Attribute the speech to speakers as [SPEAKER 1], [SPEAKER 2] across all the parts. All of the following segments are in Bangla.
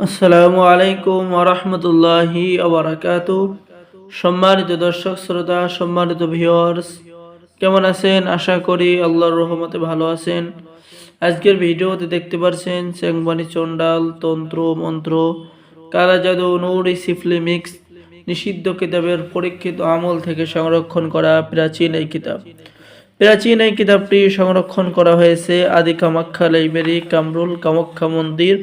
[SPEAKER 1] আসসালামু আলাইকুম ওরহমতুল্লাহি আবরাকাত সম্মানিত দর্শক, শ্রোতা, সম্মানিত ভিউয়ার্স কেমন আছেন? আশা করি আল্লাহর রহমতে ভালো আছেন। আজকের ভিডিওতে দেখতে পাচ্ছেন চেংবানি চন্ডাল তন্ত্র, মন্ত্র কালা জাদু নৌরি, সিফলি মিক্স, নিষিদ্ধ কিতাবের পরীক্ষিত আমল থেকে সংরক্ষণ করা প্রাচীন এই কিতাব। প্রাচীন এই কিতাবটি সংরক্ষণ করা হয়েছে আদি কামাখ্যা লাইব্রেরি, কামরুল কামাখ্যা মন্দির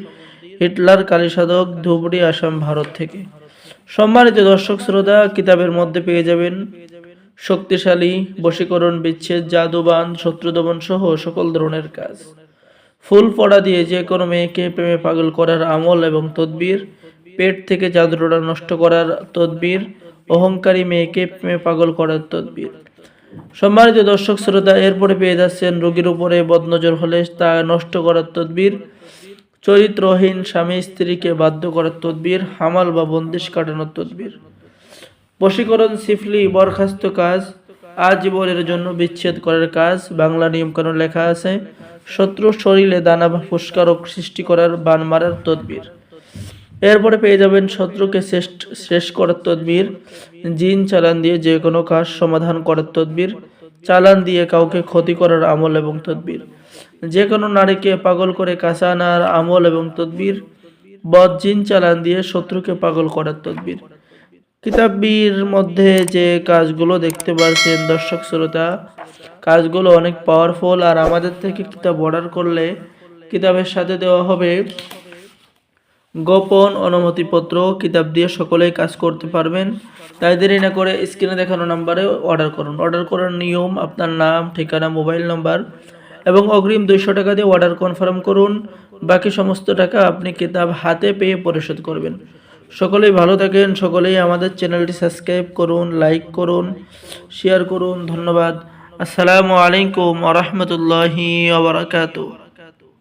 [SPEAKER 1] হিটলার কালীসাধক ধুবড়ি আসাম, ভারত থেকে। সম্মানিত দর্শক শ্রোতা, কিতাবের মধ্যে পেয়ে যাবেন শক্তিশালী, বশীকরণ বিচ্ছেদ, জাদুবান, শত্রুদমন সহ সকল ধরনের কাজ। ফুল পড়া দিয়ে যে কোনো মেয়েকে প্রেমে পাগল করার আমল এবং তদবির, পেট থেকে জাদুটোনা নষ্ট করার তদবির, অহংকারী মেয়েকে প্রেমে পাগল করার তদবির। সম্মানিত দর্শক শ্রোতা, এরপরে পেয়ে যাচ্ছেন রোগীর উপরে বদনজর হলে তা নষ্ট করার তদবির চরিত্রহীন স্বামী স্ত্রীকে বাধ্য করার তদবির, হামাল বা বন্দিশ কাটানোর তদবির। বশীকরণ, সিফলি, বরখাস্ত কাজ, আজীবনের জন্য বিচ্ছেদ করার কাজ, বাংলা নিয়মকানুন লেখা আছে শত্রু শরীরে দানা বা ফুস্কারক সৃষ্টি করার বান মারার তদবির। এরপরে পেয়ে যাবেন শত্রুকে শেষ শেষ করার তদবির, জিন চালান দিয়ে যে কোনো কাজ সমাধান করার তদবির চালান দিয়ে কাউকে ক্ষতি করার আমল এবং তদবির। যে কোনো নারীকে পাগল করে কাঁচা আনার আমল এবং তদবির, বদ জিন চালান দিয়ে শত্রুকে পাগল করার তদবির। কিতাববির মধ্যে যে কাজগুলো দেখতে পাচ্ছেন দর্শক শ্রোতা, কাজগুলো অনেক পাওয়ারফুল আর আমাদের থেকে কিতাব অর্ডার করলে কিতাবের সাথে দেওয়া হবে গোপন অনুমতিপত্র, কিতাব দিয়ে সকলেই কাজ করতে পারবেন। তাই দেরি না করে স্ক্রিনে দেখানো নাম্বারে অর্ডার করুন। অর্ডার করার নিয়ম আপনার নাম, ঠিকানা মোবাইল নাম্বার এবং অগ্রিম দুইশো টাকা দিয়ে অর্ডার কনফার্ম করুন। বাকি সমস্ত টাকা আপনি কিতাব হাতে পেয়ে পরিশোধ করবেন। সকলেই ভালো থাকেন, সকলেই আমাদের চ্যানেলটি সাবস্ক্রাইব করুন লাইক করুন শেয়ার করুন। ধন্যবাদ। আসসালামু আলাইকুম আ রহমতুল্লাহি